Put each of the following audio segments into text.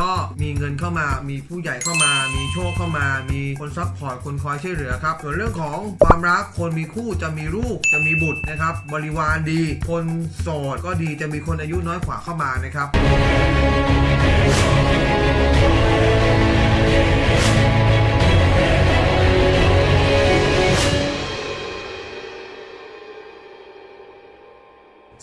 ก็มีเงินเข้ามา มีผู้ใหญ่เข้ามา มีโชคเข้ามา มีคนซัพพอร์ต คนคอยช่วยเหลือครับ ส่วนเรื่องของความรัก คนมีคู่จะมีลูก จะมีบุตรนะครับ บริวารดี คนโสดก็ดี จะมีคนอายุน้อยกว่าเข้ามานะครับ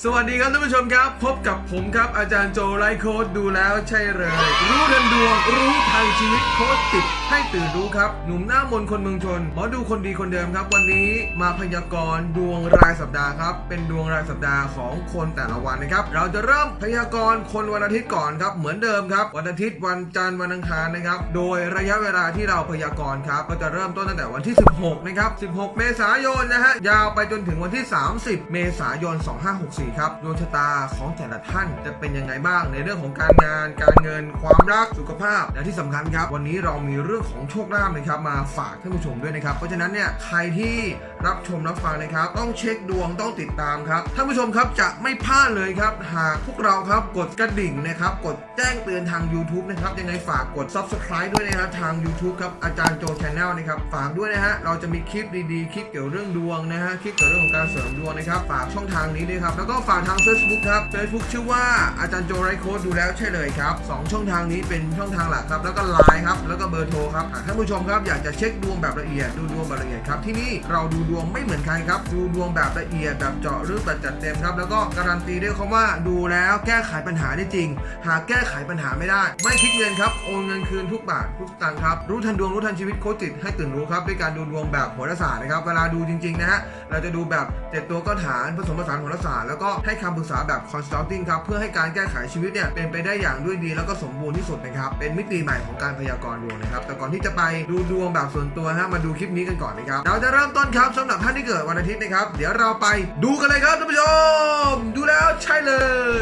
สวัสดีครับท่านผู้ชมครับ พบกับผมครับอาจารย์โจไลฟ์โค้ดดูแล้วใช่เลย รู้ทันดวง รู้ทางชีวิตโค้ดติดให้ตื่นรู้ครับ หนุ่มหน้ามนคนเมืองชนหมอดูคนดีคนเดิมครับ วันนี้มาพยากรณ์ดวงรายสัปดาห์ครับ เป็นดวงรายสัปดาห์ของคนแต่ละวันนะครับ เราจะเริ่มพยากรณ์คนวันอาทิตย์ก่อนครับ เหมือนเดิมครับ วันอาทิตย์วันจันทร์วันอังคารนะครับ โดยระยะเวลาที่เราพยากรณ์ครับก็จะเริ่มต้นตั้งแต่วันที่ 16 นะครับ 16 เมษายนนะฮะ ยาวไปจนถึงวันที่ 30 เมษายน 2564ครับดวงชะตาของแต่ละท่านจะเป็นยังไงบ้าง ในเรื่องของการงาน การเงิน ความรักสุขภาพ และที่สำคัญครับ วันนี้เรามีเรื่องของโชคลาภนะครับมาฝากท่านผู้ชมด้วยนะครับ เพราะฉะนั้นเนี่ยใครที่รับชมรับฟังนะครับ ต้องเช็คดวงต้องติดตามครับท่านผู้ชมครับจะไม่พลาดเลยครับ หากพวกเราครับกดกระดิ่งนะครับ กดแจ้งเตือนทาง YouTube นะครับยังไงฝากกด Subscribe ด้วยนะครับทาง YouTube ครับอาจารย์โจชาแนลนะครับฝากด้วยนะฮะเราจะมีคลิปดีๆ คลิปเกี่ยวเรื่องดวงนะฮะคลิปเกี่ยวเรื่องของการเสริมดวงนะครับฝากช่องทางนี้ด้วยครับแล้วก็ฝากทาง Facebook ครับ Facebook ชื่อว่าอาจารย์โจไรโค้ดดูแล้วใช่เลยครับสองช่องทางนี้เป็นช่องทางหลักครับแล้วก็ไลน์ครับแล้วก็เบอร์โทรครับหากท่านผู้ชมครับอยากจะเช็คดวงแบบละเอียดดูดวงแบบละเอียดครับที่นี่เราดูดวงไม่เหมือนใครครับดูดวงแบบละเอียดแบบเจาะลึกแบบจัดเต็มครับ แล้วก็การันตีด้วยคำว่าดูแล้วแก้ไขปัญหาได้จริง หากแก้ไขปัญหาไม่ได้ ไม่คิดเงินครับโอนเงินคืนทุกบาททุกสตางค์ครับรู้ทันดวงรู้ทันชีวิตโคจิตให้ตื่นรู้ครับด้วยการดูดวงแบบโหราศาสตร์นะครับเวลาดูจริงๆนะฮะเราจะดูแบบเจ็ดตัวก้อนฐานผสมผสานโหราศาสตร์แล้วก็ให้คำปรึกษาแบบ consulting ครับเพื่อให้การแก้ไขชีวิตเนี่ยเป็นไปได้อย่างด้วยดีแล้วก็สมบูรณ์ที่สุดนะครับเป็นมิติใหม่ของการพยากรณ์ดวงนะครับแต่ก่อนที่จะไปดูดวงแบบส่วนตัวฮะมาดูคลิปนี้กันก่อนนะครับเราจะเริ่มต้นครับสำหรับท่านที่เกิดวันอาทิตย์นะครับ เดี๋ยวเราไปดูกันเลยครับท่านผู้ชม ดูแล้วใช่เล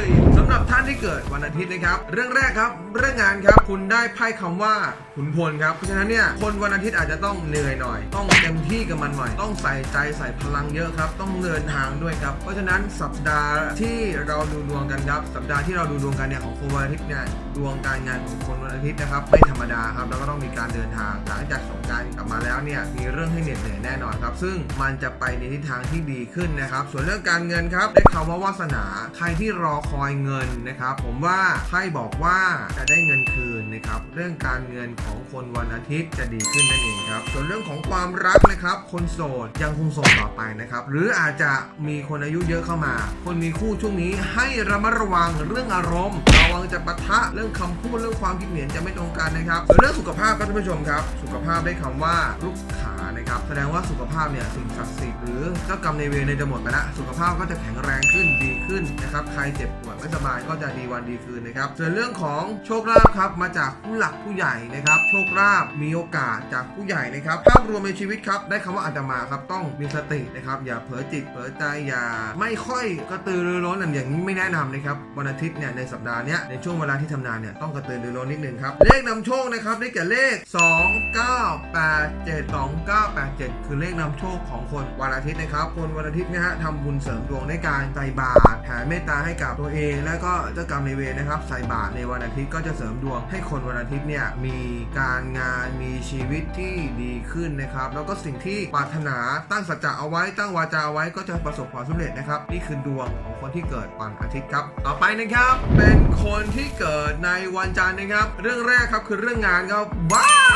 ยำหรับท่านที่เกิดวันอาทิตย์นะครับ เรื่องแรกครับ เรื่องงานครับ คุณได้ไพ่คำว่าขุนพลครับ เพราะฉะนั้นเนี่ย คนวันอาทิตย์อาจจะต้องเหนื่อยหน่อย ต้องเต็มที่กับมันหน่อย ต้องใส่ใจใส่พลังเยอะครับ ต้องเดินทางด้วยครับ เพราะฉะนั้นสัปดาห์ที่เราดูดวงกันครับ สัปดาห์ที่เราดูดวงกันเนี่ยของคนวันอาทิตย์เนี่ย ดวงการงานของคนวันอาทิตย์นะครับไม่ธรรมดาครับ แล้วก็ต้องมีการเดินทาง หลังจากสงการกลับมาแล้วเนี่ย มีเรื่องให้เหน็ดเหนื่อยแน่นอนครับ ซึ่งมันจะไปในทิศทางที่ดีขึ้นนะครับ ส่วนเรื่องการเงินครับ ได้คำว่าวาสนา ใครที่รอคอยเงินนะครับ ผมว่าไพ่บอกว่าจะได้เงินคืนนะครับ เรื่องการเงินของคนวันอาทิตย์จะดีขึ้นนั่นเองครับ ส่วนเรื่องของความรักนะครับ คนโสดยังคงโสดต่อไปนะครับ หรืออาจจะมีคนอายุเยอะเข้ามา คนมีคู่ช่วงนี้ให้ระมัดระวังเรื่องอารมณ์ ระวังจะปะทะเรื่องคำพูดเรื่องความคิดเห็นจะไม่ตรงกันนะครับส่วนเรื่องสุขภาพครับท่านผู้ชมครับ สุขภาพได้คำว่าลูกขา ครับแสดงว่าสุขภาพเนี่ยสิ่งศักดิ์สิทธิ์หรือเจ้ากรรมในเวรเนี่ยจะหมดไปละสุขภาพก็จะแข็งแรงขึ้นดีขึ้นนะครับใครเจ็บป่วยไม่สบายก็จะดีวันดีคืนนะครับส่วนเรื่องของโชคลาภครับมาจากผู้หลักผู้ใหญ่นะครับโชคลาภมีโอกาสจากผู้ใหญ่นะครับภาพรวมในชีวิตครับได้คำว่าอาตมาครับต้องมีสตินะครับอย่าเผลอจิตเผลอใจอย่าไม่ค่อยกระตือรือร้นอย่างนี้ไม่แนะนำนะครับวันอาทิตย์เนี่ยในสัปดาห์เนี้ยในช่วงเวลาที่ทำงานเนี่ยต้องกระตือรือร้นนิดนึงครับเลขนำโชคนะครับได้แก่เลข 2987 987 คือเลขนำโชคของคนวันอาทิตย์นะครับ คนวันอาทิตย์นะฮะทำบุญเสริมดวงในการใส่บาตรแผ่เมตตาให้กับตัวเอง แล้วก็เจ้ากรรมในายเวรนะครับ ใส่บาตรในวันอาทิตย์ก็จะเสริมดวงให้คนวันอาทิตย์เนี่ยมีการงานมีชีวิตที่ดีขึ้นนะครับ แล้วก็สิ่งที่ปรารถนาตั้งสัจจะเอาไว้ตั้งวาจาเอาไว้ก็จะประสบความสำเร็จนะครับ นี่คือดวงของคนที่เกิดวันอาทิตย์ครับ ต่อไปนะครับ เป็นคนที่เกิดในวันจันทร์นะครับ เรื่องแรกครับคือเรื่องงานครับว้า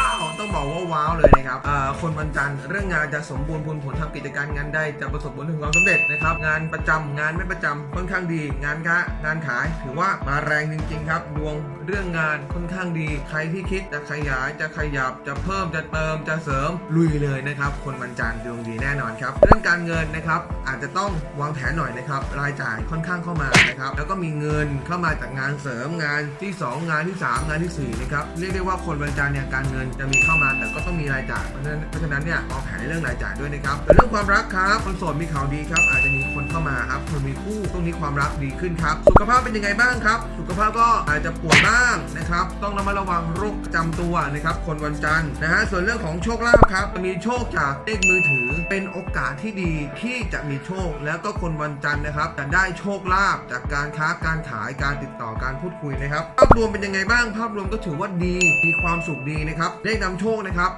ต้องบอกว่าว้าวเลยนะครับคนวันจันทร์เรื่องงานจะสมบูรณ์ผลผลทำกิจการงานได้จะประสบผลถึงความสำเร็จนะครับ งานประจำงานไม่ประจำค่อนข้างดี งานค้างานขายถือว่ามาแรงจริงๆครับดวง รื่องงานค่อนข้างดี ใครที่คิดจะขยายจะขยับจะเพิ่มจะเติมจะเสริมลุยเลยนะครับ คนวันจันทร์ดวงดีแน่นอนครับเรื่องการเงินนะครับอาจจะต้องวางแผนหน่อยนะครับรายจ่ายค่อนข้างเข้ามานะครับแล้วก็มีเงินเข้ามาจากงานเสริมงานที่ 2 งานที่ 3 งานที่4นะครับเรียกได้ว่าคนวันจันทร์เนี่ยการเงินจะมีเข้ามาแต่ก็ต้องมีรายจ่ายเพราะฉะนั้นเพราะฉะนั้นเนี่ยวางแผนในเรื่องรายจ่ายด้วยนะครับแต่เรื่องความรักครับคนโสดมีข่าวดีครับอาจจะมีคนเข้ามาครับคนมีคู่ตรงนี้ความรักดีขึ้นครับสุขภาพเป็นยังไงบ้างครับ สุขภาพก็อาจจะปวดบ้างบ้างนะครับ ต้องระมัดระวังโรคประจำตัวนะครับ คนวันจันทร์นะฮะส่วนเรื่องของโชคลาภครับมีโชคจากเลขมือถือ เป็นโอกาสที่ดีที่จะมีโชค แล้วก็คนวันจันทร์นะครับจะได้โชคลาภจากการค้าการขายการติดต่อการพูดคุยนะครับภาพรวมเป็นยังไงบ้าง ภาพรวมก็ถือว่าดีมีความสุขดีนะครับเลขนำโชคนะครับ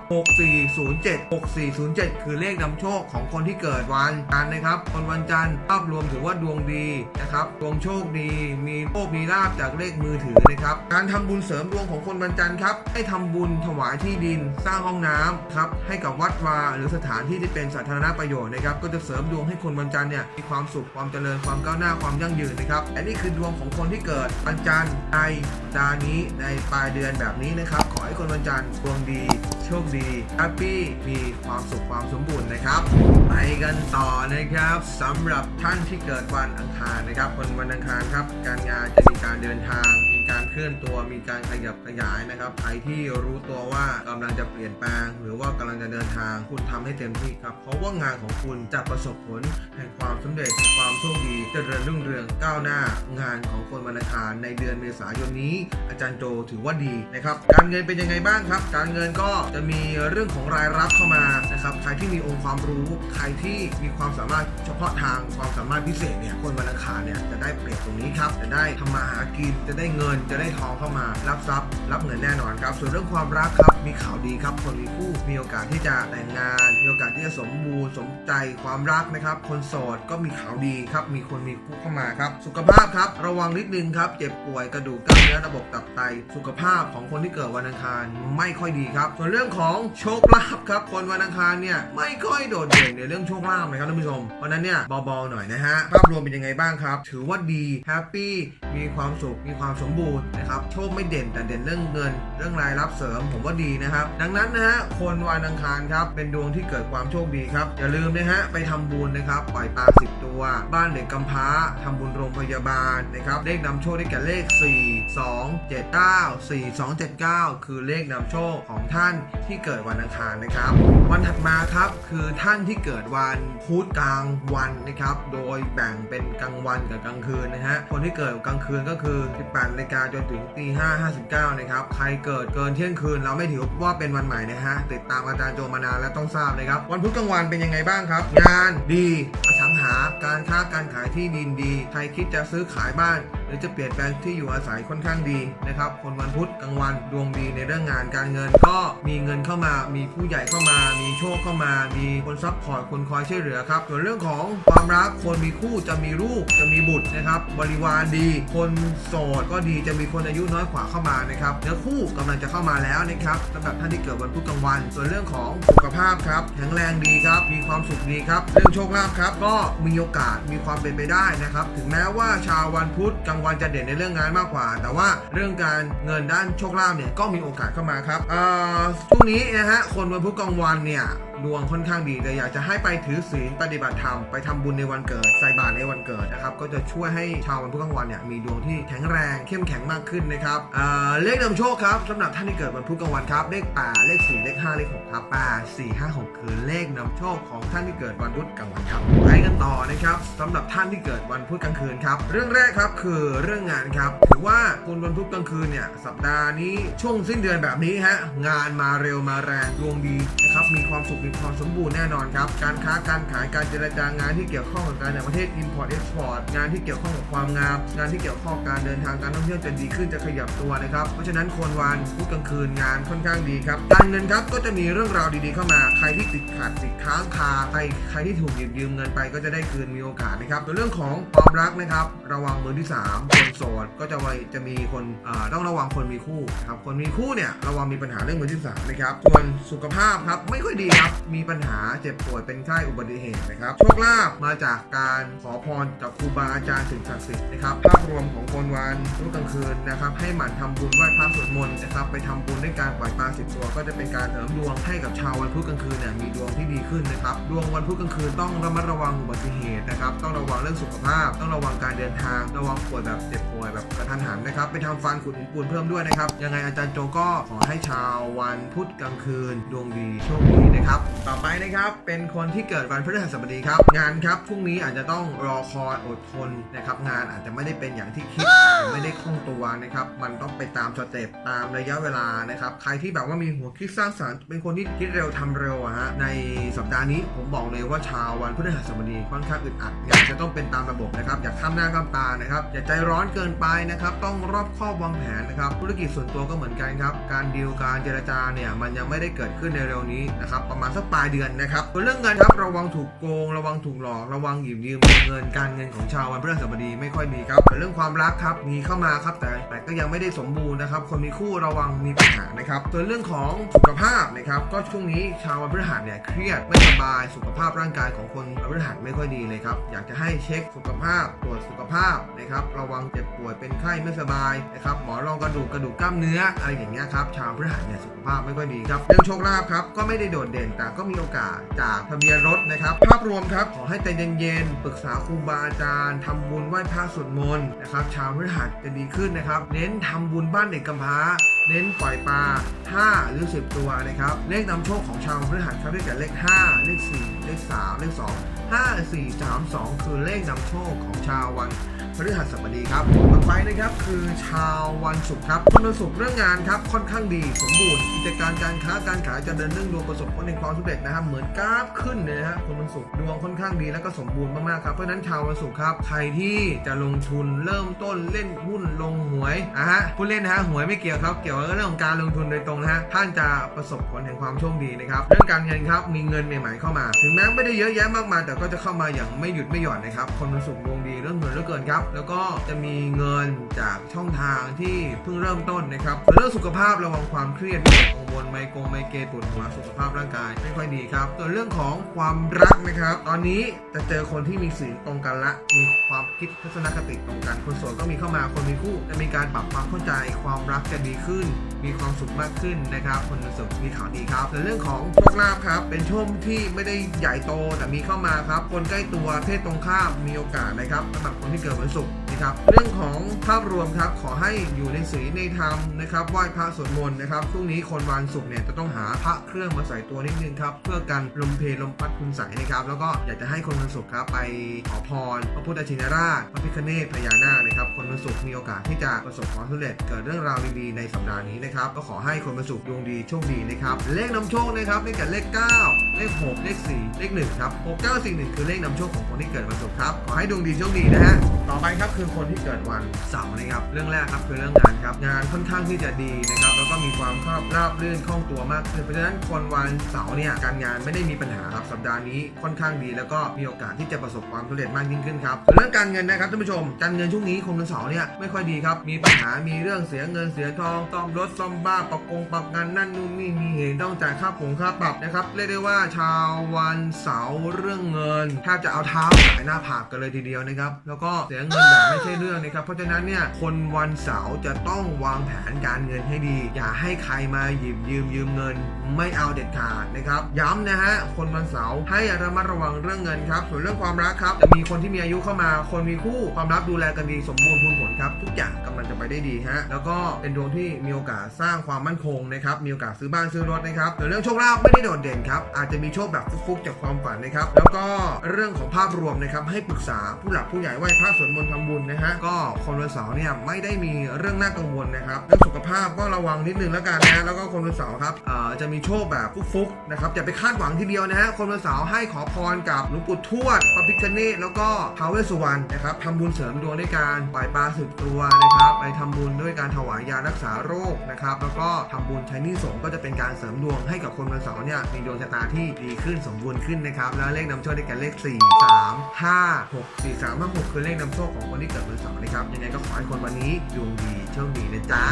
6407 6407 คือเลขนำโชคของคนที่เกิดวันจันทร์นะครับ คนวันจันทร์ภาพรวมถือว่าดวงดีนะครับดวงโชคดี มีโชคมีลาบจากเลขมือถือนะครับการทำบุญเสริมดวงของคนวันจันทร์ครับให้ทำบุญถวายที่ดินสร้างห้องน้ำครับให้กับวัดวาหรือสถานที่ที่เป็นสาธารณประโยชน์นะครับก็จะเสริมดวงให้คนวันจันทร์เนี่ยมีความสุขความเจริญความก้าวหน้าความยั่งยืนนะครับและนี่คือดวงของคนที่เกิดวันจันทร์ในดานี้ในปลายเดือนแบบนี้นะครับ ขอให้คนวันจันทร์ดวงดี โชคดีแฮปปี้มีความสุขความสมบูรณ์นะครับ ไปกันต่อนะครับสำหรับท่านที่เกิดวันอังคารนะครับคนวันอังคารครับ การงานจะมีการเดินทาง การเคลื่อนตัวมีการขยับขยายนะครับใครที่รู้ตัวว่ากำลังจะเปลี่ยนแปลง หรือว่ากำลังจะเดินทาง คุณทำให้เต็มที่ครับ เพราะว่างานของคุณจะประสบผลแห่งความสำเร็จแห่งความโชคดีเจริญรุ่งเรืองก้าวหน้า งานของคนวันอังคารในเดือนเมษายนนี้ อาจารย์โจถือว่าดีนะครับการเงินเป็นยังไงบ้างครับ การเงินก็จะมีเรื่องของรายรับเข้ามานะครับใครที่มีองค์ความรู้ใครที่มีความสามารถเฉพาะทางความสามารถพิเศษเนี่ยคนวันอังคารเนี่ยจะได้เปรียบตรงนี้ครับจะได้ทำมาหากินจะได้เงินจะได้ทองเข้ามารับทรัพย์ รับเงินแน่นอนครับ ส่วนเรื่องความรักครับมีข่าวดีครับ คนมีคู่มีโอกาสที่จะแต่งงาน มีโอกาสที่จะสมบูรณ์สมใจความรักนะครับ คนโสดก็มีข่าวดีครับ มีคนมีคู่เข้ามาครับ สุขภาพครับ ระวังนิดนึงครับ เจ็บป่วยกระดูกกล้ามเนื้อระบบตับไต สุขภาพของคนที่เกิดวันอังคารไม่ค่อยดีครับ ส่วนเรื่องของโชคลาภครับ คนวันอังคารเนี่ยไม่ค่อยโดดเด่นในเรื่องโชคลาภนะครับท่านผู้ชม เพราะนั้นเนี่ยเบาๆหน่อยนะฮะ ภาพรวมเป็นยังไงบ้างครับ ถือว่าดี แฮปปี้ มีความสุข มีความสมบูรณ์นะครับโชคไม่เด่นแต่เด่นเรื่องเงิน เรื่องรายรับเสริมผมว่าดีนะครับ ดังนั้นนะฮะคนวันอังคารครับเป็นดวงที่เกิดความโชคดีครับอย่าลืมนะฮะไปทำบุญนะครับปล่อยปลาสิบตัว บ้านเด็กกำพร้าทำบุญโรงพยาบาลนะครับเลขนำโชคได้แก่เลข 4 2 7 9 4 2 7 9 คือเลขนำโชคของท่านที่เกิดวันอังคารนะครับ วันถัดมาครับคือท่านที่เกิดวันพุธกลางวันนะครับโดยแบ่งเป็นกลางวันกับกลางคืนนะฮะคนที่เกิดกลางคืนก็คือ 18นาฬิกาจนถึงตี5 59นะครับ ใครเกิดเกินเที่ยงคืน เราไม่ถือว่าเป็นวันใหม่นะฮะ ติดตามอาจารย์โจมานานและต้องทราบนะครับ วันพุธกลางวันเป็นยังไงบ้างครับ งานดี อสังหา การค้าการขายที่ดินดี ใครคิดจะซื้อขายบ้าน หรือจะเปลี่ยนแปลงที่อยู่อาศัยค่อนข้างดีนะครับ คนวันพุธกลางวันดวงดีในเรื่องงานการเงิน ก็มีเงินเข้ามา มีผู้ใหญ่เข้ามา มีโชคเข้ามา มีคนซัพพอร์ตคนคอยช่วยเหลือครับ ส่วนเรื่องของความรักคนมีคู่จะมีลูกจะมีบุตรนะครับ บริวารดี คนโสดก็ดีจะมีคนอายุน้อยกว่าเข้ามานะครับเนื้อคู่กำลังจะเข้ามาแล้วนะครับสำหรับท่านที่เกิดวันพุธกลางวัน ส่วนเรื่องของสุขภาพครับแข็งแรงดีครับ มีความสุขดีครับ เรื่องโชคลาภครับ ก็มีโอกาสมีความเป็นไปได้นะครับ ถึงแม้ว่าชาววันพุธกลางวันจะเด่นในเรื่องงานมากกว่า แต่ว่าเรื่องการเงินด้านโชคลาภเนี่ยก็มีโอกาสเข้ามาครับอ่อช่วงนี้นะฮะคนวันพุธกลางวันเนี่ย ดวงค่อนข้างดีแต่อยากจะให้ไปถือศีลปฏิบัติธรรมไปทำบุญในวันเกิดใส่บาตรในวันเกิดนะครับก็จะช่วยให้ชาววันพุธกลางวันเนี่ยมีดวงที่แข็งแรงเข้มแข็งมากขึ้นนะครับเเลขนำโชคครับสำหรับท่านที่เกิดวันพุธกลางวันครับเลข8เลข4เลข5เลข6ครับ8 4 5 6คือเลขนำโชคของท่านที่เกิดวันพุธกลางวันครับไปกันต่อนะครับสำหรับท่านที่เกิดวันพุธกลางคืนครับเรื่องแรกครับคือเรื่องงานครับถือว่าคุณวันพุธกลางคืนเนี่ยสัปดาห์นี้ช่วงสิ้นเดือนแบบนี้ฮะงานมาเร็วมาแรงดวงดีนะครับมีความสุขมีความสมบูรณ์แน่นอนครับ การค้าการขายการเจรจางานที่เกี่ยวข้องกับการในประเทศ Import Export งานที่เกี่ยวข้องกับความงาม งานที่เกี่ยวข้องการเดินทางการท่องเที่ยวจะดีขึ้นจะขยับตัวนะครับ เพราะฉะนั้นคนวันพุธกลางคืนงานค่อนข้างดีครับการเงินครับก็จะมีเรื่องราวดีๆเข้ามา ใครที่ติดขัดติดค้างคาใครใครที่ถูกหยิบยืมเงินไปก็จะได้คืนมีโอกาสนะครับส่วนเรื่องของความรักนะครับระวังมือที่สามคนโสดก็จะไว้จะมีคนต้องระวังคนมีคู่ครับคนมีคู่เนี่ยระวังมีปัญหาเรื่องมือที่สามนะครับส่วนสุขภาพครับไม่ค่อยดีครับมีปัญหาเจ็บป่วยเป็นไข้อุบัติเหตุนะครับโชคลาภมาจากการขอพรจากครูบาอาจารย์สิ่งศักดิ์สิทธิ์นะครับภาพรวมของคนวันรุ่งกลางคืนนะครับให้หมั่นทำบุญไหว้พระสวดมนต์นะครับไปทำบุญด้วยการปล่อยปลาสิบตัว ก็จะเป็นการเสริมดวงให้กับชาววันพุธกลางคืนเนี่ยมีดวงที่ดีขึ้นนะครับดวงวันพุธกลางคืนต้องระมัดระวังอุบัติเหตุนะครับต้องระวังเรื่องสุขภาพ ต้องระวังการเดินทาง ระวังป่วยแบบเจ็บป่วยแบบกระทันหันนะครับไปทำฟันขุดหินปูนเพิ่มด้วยนะครับยังไงอาจารย์โจก็ขอให้ชาววันพุธกลางคืน ดวงดีโชคดีนะครับต่อไปนะครับเป็นคนที่เกิดวันพฤหัสบดีครับ งานครับพรุ่งนี้อาจจะต้องรอคอยอดทนนะครับงานอาจจะไม่ได้เป็นอย่างที่คิดไม่ได้คล่องตัวนะครับมันต้องไปตามสเต็ปตามระยะเวลานะครับใครที่แบบว่ามีหัวคิดสร้างสรรค์เป็นคนที่คิดเร็วทำเร็วอะฮะในสัปดาห์นี้ผมบอกเลยว่าชาววันพฤหัสบดีค่อนข้างอึดอัดงานจะต้องเป็นตามระบบนะครับอย่าข้ามหน้าข้ามตานะครับอย่าใจร้อนเกินไปนะครับต้องรอบคอบวางแผนนะครับธุรกิจส่วนตัวก็เหมือนกันครับการดีลการเจรจาเนี่ยมันยังไม่ได้เกิดขึ้นในเร็วนี้นะครับประมาณสักปลายเดือนนะครับส่วนเรื่องเงินครับระวังถูกโกง ระวังถูกหลอก ระวังหยิบยืมเงินการเงินของชาววันพฤหัสบดีไม่ค่อยดีครับส่วนเรื่องความรักครับมีเข้ามาครับแต่แต่ก็ยังไม่ได้สมบูรณ์นะครับคนมีคู่ระวังมีปัญหานะครับส่วนเรื่องของสุขภาพนะครับก็ช่วงนี้ชาววันพฤหัสเนี่ยเครียดไม่สบายสุขภาพร่างกายของคนวันพฤหัสไม่ค่อยดีเลยครับอยากจะให้เช็คสุขภาพตรวจสุขภาพนะครับระวังเจ็บป่วยเป็นไข้ไม่สบายนะครับหมอรองกระดูกกระดูกกล้ามเนื้ออะไรอย่างเงี้ยครับชาวพฤหัสเนี่ยสุขภาพไม่ค่อยดีครับเรื่องโชคลาภครับก็ไม่ได้โดดเด่นแต่ก็มีโอกาสจากทะเบียนรถนะครับ ภาพรวมครับ ขอให้ใจเย็นๆ ปรึกษาครูบาอาจารย์ทำบุญไหว้พระสวดมนต์นะครับชาวพฤหัสจะดีขึ้นนะครับ เน้นทำบุญบ้านเด็กกำพร้า เน้นปล่อยปลา 5 หรือ 10 ตัวนะครับ เลขนำโชคของชาวพฤหัสครับได้แก่เลข 5 เลข 4 เลข 3 เลข 2 5 4 3 2 คือเลขนำโชคของชาววัน พฤหัสบดีครับต่อไปนะครับคือชาววันศุกร์ครับคนวันศุกร์เรื่องงานครับค่อนข้างดีสมบูรณ์กิจการการค้าการขายจะเดินเรื่องดวงประสบผลในความสำเร็จนะครับเหมือนกราฟขึ้นเลยฮะคนวันศุกร์ดวงค่อนข้างดีแล้วก็สมบูรณ์มากๆครับเพราะนั้นชาววันศุกร์ครับใครที่จะลงทุนเริ่มต้นเล่นหุ้นลงหวยอะฮะผู้เล่นนะฮะหวยไม่เกี่ยวครับเกี่ยวกับเรื่องของการลงทุนโดยตรงนะฮะท่านจะประสบผลแห่งความโชคดีนะครับเรื่องการเงินครับมีเงินใหม่ๆเข้ามา ถึงแม้ไม่ได้เยอะแยะมากมายแต่ก็จะเข้ามาอย่างไม่หยุดไม่หย่อนนะครับคนวันศุกร์ดวงดีเรื่องเงินเหลือเกินครับแล้วก็จะมีเงินจากช่องทางที่เพิ่งเริ่มต้นนะครับเรื่องสุขภาพระวังความเครียดกัง วลไมโกงไมเกรนปวดหัวสุขภาพร่างกาย ไม่ค่อยดีครับส่วนเรื่องของความรักนะครับ ตอนนี้จะเจอคนที่มีสีลตรงกันละ มีความคิดทัศนคติตรงกัน คนโสดก็มีเข้ามาคนมีคู่จะมีการปรับความเข้าใจความรักจะดีขึ้น มีความสุขมากขึ้นนะครับ คนวันศุกร์มีข่าวดีครับส่วนเรื่องของโชคลาภครับ เป็นช่วงที่ไม่ได้ใหญ่โตแต่มีเข้ามาครับ คนใกล้ตัวเพศตรงข้ามมีโอกาสนะครับสำหรับคนที่เกิดวันศุกร์นะครับเรื่องของภาพรวมครับขอให้อยู่ในศีลในธรรมนะครับไหว้พระสวดมนต์นะครับช่วงนี้คนวันศุกร์เนี่ยจะต้องหาพระเครื่องมาใส่ตัวนิดนึงครับเพื่อกันลมเพลลมพัดคุณใสนะครับแล้วก็อยากจะให้คนวันศุกร์ครับไปขอพรพระพุทธชินราชพระพิฆเนศพญานาคนะครับคนวันศุกร์มีโอกาสที่จะประสบความสำเร็จเกิดเรื่องราวดีๆในสัปดาห์นี้นะครับก็ขอให้คนวันศุกร์ดวงดีโชคดีนะครับเลขนำโชคนะครับเลขกับเลข 9 เลข 6 เลข 4 เลข1ครับ6 9 4 1คือเลขนำโชคของคนที่เกิดวันศุกร์ครับขอให้ดวงดีโชคดีนะฮะต่อไปครับคือคนที่เกิดวันเสาร์นะครับเรื่องแรกครับคือเรื่องงานครับงานค่อนข้างที่จะดีนะครับแล้วก็มีความคราบรื่นคล่องตัวมากขึ้นเพราะฉะนั้นคนวันเสาร์เนี่ยการงานไม่ได้มีปัญหาครับสัปดาห์นี้ค่อนข้างดี แล้วก็มีโอกาสที่จะประสบความสำเร็จมากยิ่งขึ้นครับเรื่องการเงินนะครับท่านผู้ชมการเงินช่วงนี้คนวันเสาร์เนี่ยไม่ค่อยดีครับมีปัญหามีเรื่องเสียเงินเสียทองซ่อมรถซ่อมบ้านปรับกงปรับงานนั่นนู่นนี่มีเหตุต้องจ่ายค่าผงค่าปรับนะครับเรียกได้ว่าชาววันเสาร์เรื่องเงินแทบจะเอาเท้าหายหน้าผากกันเลยทีเดียวนะครับแล้วก็เสียเงินแบบไม่ใช่เรื่องนะครับเพราะฉะนั้นเนี่ยคนวันเสาร์จะต้องวางแผนการเงินให้ดี อย่าให้ใครมาหยิบยืมยืมเงิน ไม่เอาเด็ดขาดนะครับ ย้ำนะฮะคนวันเสาร์ให้ระมัดระวังเรื่องเงินครับ ส่วนเรื่องความรักครับจะมีคนที่มีอายุเข้ามา คนมีคู่ความรักดูแลกันดีสมบูรณ์พูนผลครับ ทุกอย่างกำลังจะไปได้ดีฮะแล้วก็เป็นดวงที่มีโอกาสสร้างความมั่นคงนะครับมีโอกาสซื้อบ้านซื้อรถนะครับส่วนเรื่องโชคลาภไม่ได้โดดเด่นครับอาจจะมีโชคแบบฟุกๆจากความฝันนะครับแล้วก็เรื่องของภาพรวมนะครับให้ปรึกษาผู้หลักผู้ใหญ่ไหว้พระสวดมนต์ทำบุญนะฮะก็คนวันเสาร์เนี่ยไม่ได้มีเรื่องน่ากังวลนะครับเรื่องสุขภาพก็ระวังนิดนึงแล้วกันนะแล้วก็คนวันเสาร์ครับอ่าจะมีโชคแบบฟุกๆนะครับอย่าไปคาดหวังทีเดียวนะฮะคนวันเสาร์ให้ขอพรกับหลวงปู่ทวดพระพิฆเนศแล้วก็ท้าวเวสสุวรรณนะครับทำบุญเสริมดวงด้วยการปล่อยปลาสืบตัวนะครับไปทำบุญด้วยการถวายยารักษาโรคนะครับแล้วก็ทำบุญใช้หนี่สงฆ์ก็จะเป็นการเสริมดวงให้กับคนวันเสาร์เนี่ยมีดวงชะตาที่ดีขึ้นสมบูรณ์ขึ้นนะครับแล้วเลขนำโชคได้แก่เลข 4 3 5 6 4 3 5 6คือเลขนำโชคของคนที่เกิดวันเสาร์นะครับยังไงก็ขอให้คนวันนี้ดวงดีโชคดีนะจ๊ะ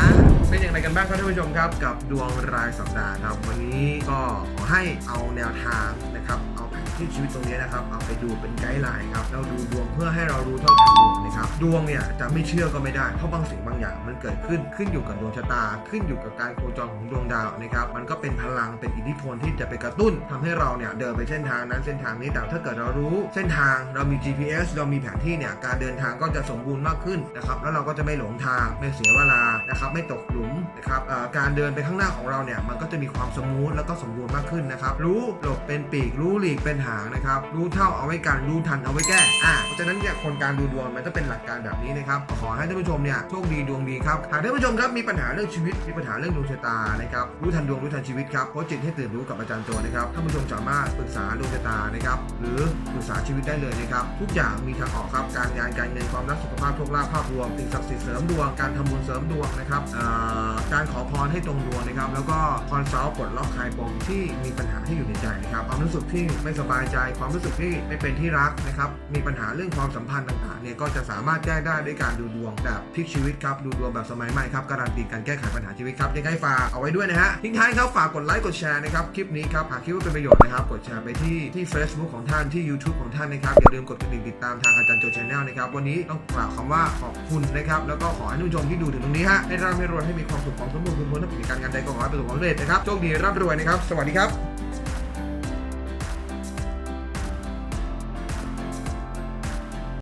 เป็นอย่างไรกันบ้างครับท่านผู้ชมครับกับดวงรายสัปดาห์ครับ วันนี้ก็ขอให้เอาแนวทางนะครับ เอาแผนที่ชีวิตตรงนี้นะครับ เอาไปดูเป็นไกด์ไลน์ครับ เราดูดวงเพื่อให้เรารู้เท่าทันดวงนะครับ ดวงเนี่ยจะไม่เชื่อก็ไม่ได้ เพราะบางสิ่งบางอย่างมันเกิดขึ้น ขึ้นอยู่กับดวงชะตา ขึ้นอยู่กับการโคจรของดวงดาวนะครับ มันก็เป็นพลัง เป็นอิทธิพลที่จะไปกระตุ้นทำให้เราเนี่ยเดินไปเส้นทางนั้นเส้นทางนี้ แต่ถ้าเกิดเรารู้ เส้นทาง เรามี GPS เรามีแผนที่เนี่ย การเดินทางก็จะสมบูรณ์มากขึ้นนะครับ แล้วเราก็จะไม่หลงทาง ไม่เสียเวลา นะครับ ไม่ตกหลุม นะครับการเดินไปข้างหน้าของเราเนี่ยมันก็จะมีความสมูทแล้วก็สมบูรณ์มากขึ้นนะครับรู้หลบเป็นปีกรู้หลีกเป็นหางนะครับรู้เท่าเอาไว้กันรู้ทันเอาไว้แก้อ่าเพราะฉะนั้นเนี่ยคนการดูดวงมันจะเป็นหลักการแบบนี้นะครับขอให้ท่านผู้ชมเนี่ยโชคดีดวงดีครับหากท่านผู้ชมครับมีปัญหาเรื่องชีวิตมีปัญหาเรื่องดวงชะตานะครับรู้ทันดวงรู้ทันชีวิตครับโค้ชจิตให้ตื่นรู้กับอาจารย์โจนะครับท่านผู้ชมสามารถปรึกษาดวงชะตานะครับหรือปรึกษาชีวิตได้เลยนะครับทุกอย่างมีทางออกครับการงานการเงินความรักสุขภาพโชคลาภภาพรวมสิ่งศักดิ์สิทธิ์เสริมดวงการทำบุญเสริมดวงนะครับอ่อการขอพรให้ตรงดวงนะครับ แล้วก็คอนซัลท์ปลดล็อกคลายปมที่มีปัญหาที่อยู่ในใจนะครับความรู้สึกที่ไม่สบายใจ ความรู้สึกที่ไม่เป็นที่รักนะครับ มีปัญหาเรื่องความสัมพันธ์ต่างๆเนี่ยก็จะสามารถแก้ได้ด้วยการดูดวงแบบพลิกชีวิตครับ ดูดวงแบบสมัยใหม่ครับ การันตีการแก้ไขปัญหาชีวิตครับ ยังไงฝากเอาไว้ด้วยนะฮะ ทิ้งท้ายครับฝากกดไลค์กดแชร์นะครับ คลิปนี้ครับ หากคิดว่าเป็นประโยชน์นะครับ กดแชร์ไปที่ที่ Facebook ของท่านที่ YouTube ของท่านนะครับ อย่าลืมกดกระดิ่งติดตามทางอาจารย์โจชแนลนะครับ วันนี้ต้องกล่าวคำว่าขอบคุณนะครับ แล้วก็ขอให้ท่านผู้ชมที่ดูถึงตรงนี้ฮะให้ร่ำให้รวยให้มีความสุขความสมบูรณ์คุณพ้นทุกกิจการงานใดก็ขอให้ประสบความสำเร็จนะครับโชคดีร่ำรวยนะครับ สวัสดีครับ